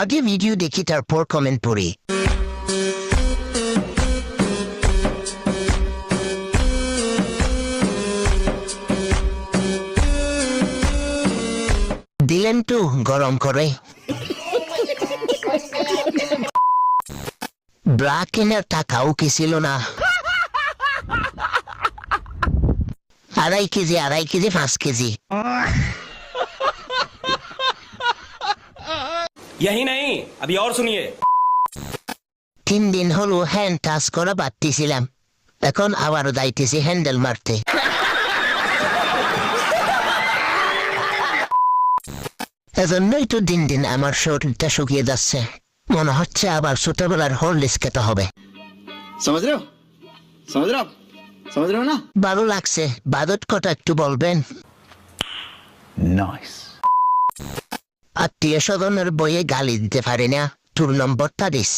আগে ভিডিও দেখি, তারপর কমেন্ট পড়ি। দিলেন তো, গরম করে। ব্রা কেনার টাকাও কি ছিল না? আড়াই কেজি আড়াই কেজি, পাঁচ কেজি। यही नहीं अभी और सुनिए তিন দিন হলো হ্যান্ড টাচ করা বাড়তেছিলাম এখন আবারও যাইতেছি হ্যান্ডেল মারতে এজন্যই তো দিন দিন আমার শরীরটা শুকিয়ে যাচ্ছে মনে হচ্ছে আবার ছোটবেলার হরলিক্স খেতে হবে समझ रहे हो समझ रहे हो आप समझ रहे हो ना ভালো লাগছে বাদত কটা একটু বলবেন नाइस আত্মীয় স্বজনের বইয়ে গালি দিতে পারি না। তোর নম্বরটা দিস।